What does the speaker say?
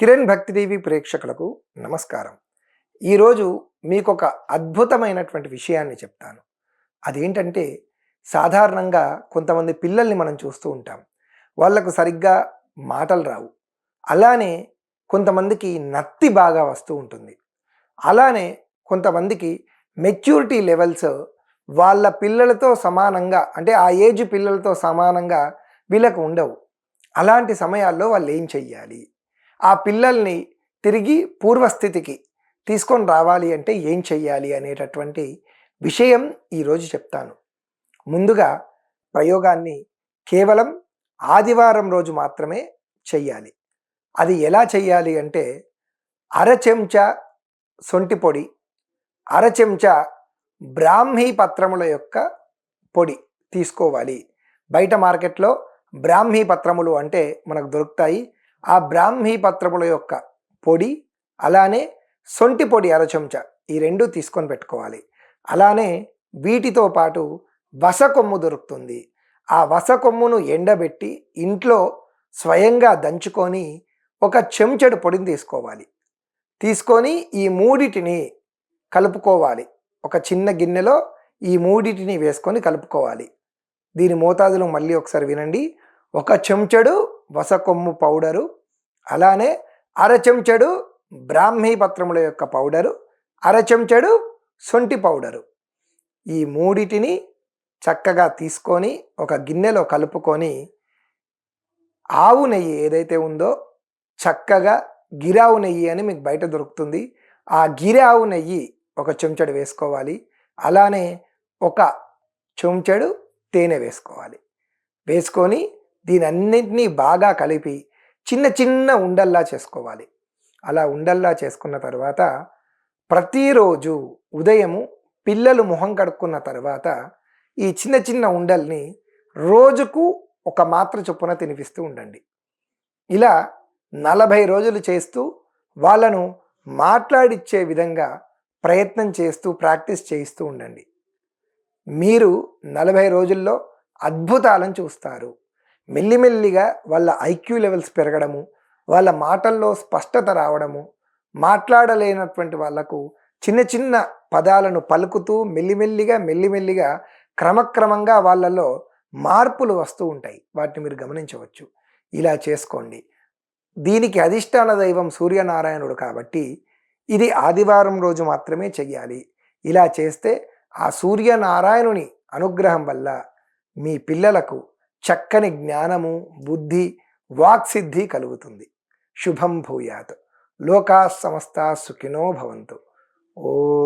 కిరణ్ భక్తి టీవీ ప్రేక్షకులకు నమస్కారం. ఈరోజు మీకు ఒక అద్భుతమైనటువంటి విషయాన్ని చెప్తాను. అదేంటంటే సాధారణంగా కొంతమంది పిల్లల్ని మనం చూస్తూ ఉంటాం. వాళ్ళకు సరిగ్గా మాటలు రావు. అలానే కొంతమందికి నత్తి బాగా వస్తూ ఉంటుంది. అలానే కొంతమందికి మెచ్యూరిటీ లెవెల్స్ వాళ్ళ పిల్లలతో సమానంగా అంటే ఆ ఏజ్ పిల్లలతో సమానంగా వీళ్ళకు ఉండవు. అలాంటి సమయాల్లో వాళ్ళు ఏం చెయ్యాలి? ఆ పిల్లల్ని తిరిగి పూర్వస్థితికి తీసుకొని రావాలి అంటే ఏం చెయ్యాలి అనేటటువంటి విషయం ఈరోజు చెప్తాను. ముందుగా ప్రయోగాన్ని కేవలం ఆదివారం రోజు మాత్రమే చెయ్యాలి. అది ఎలా చెయ్యాలి అంటే అర చెంచా సొంటి పొడి అర చెంచా బ్రాహ్మీ పత్రముల యొక్క పొడి తీసుకోవాలి. బయట మార్కెట్లో బ్రాహ్మీ పత్రములు అంటే మనకు దొరుకుతాయి. ఆ బ్రాహ్మీ పత్రముల యొక్క పొడి అలానే సొంటి పొడి అర చెంచా ఈ రెండు తీసుకొని పెట్టుకోవాలి. అలానే వీటితో పాటు వస కొమ్ము దొరుకుతుంది. ఆ వస కొమ్మును ఎండబెట్టి ఇంట్లో స్వయంగా దంచుకొని ఒక చెంచడు పొడిని తీసుకోవాలి. తీసుకొని ఈ మూడిటిని కలుపుకోవాలి. ఒక చిన్న గిన్నెలో ఈ మూడిటిని వేసుకొని కలుపుకోవాలి. దీని మోతాదులు మళ్ళీ ఒకసారి వినండి. ఒక చెంచడు వసకొమ్ము పౌడరు అలానే అరచెంచడు బ్రాహ్మీ పత్రముల యొక్క పౌడరు అర చెంచడు సొంటి పౌడరు. ఈ మూడిటిని చక్కగా తీసుకొని ఒక గిన్నెలో కలుపుకొని ఆవు నెయ్యి ఏదైతే ఉందో చక్కగా గిరావు నెయ్యి అని మీకు బయట దొరుకుతుంది. ఆ గిరావు నెయ్యి ఒక చెంచడు వేసుకోవాలి. అలానే ఒక చెంచడు తేనె వేసుకోవాలి. వేసుకొని దీనన్నింటినీ బాగా కలిపి చిన్న చిన్న ఉండల్లా చేసుకోవాలి. అలా ఉండల్లా చేసుకున్న తర్వాత ప్రతిరోజు ఉదయము పిల్లలు మొహం కడుక్కున్న తర్వాత ఈ చిన్న చిన్న ఉండల్ని రోజుకు ఒక మాత్ర చొప్పున తినిపిస్తూ ఉండండి. ఇలా నలభై రోజులు చేస్తూ వాళ్ళను మాట్లాడిచ్చే విధంగా ప్రయత్నం చేస్తూ ప్రాక్టీస్ చేయిస్తూ ఉండండి. మీరు నలభై రోజుల్లో అద్భుతాలను చూస్తారు. మెల్లిమెల్లిగా వాళ్ళ ఐక్యూ లెవెల్స్ పెరగడము వాళ్ళ మాటల్లో స్పష్టత రావడము మాట్లాడలేనటువంటి వాళ్ళకు చిన్న చిన్న పదాలను పలుకుతూ మెల్లిమెల్లిగా మెల్లిమెల్లిగా క్రమక్రమంగా వాళ్ళలో మార్పులు వస్తూ ఉంటాయి. వాటిని మీరు గమనించవచ్చు. ఇలా చేసుకోండి. దీనికి అధిష్టాన దైవం సూర్యనారాయణుడు కాబట్టి ఇది ఆదివారం రోజు మాత్రమే చెయ్యాలి. ఇలా చేస్తే ఆ సూర్యనారాయణుని అనుగ్రహం వల్ల మీ పిల్లలకు చక్కని జ్ఞానము బుద్ధి వాక్సిద్ధి కలుగుతుంది. శుభం భూయాత్. లోకా సమస్త సుఖినో భవంతు. ఓ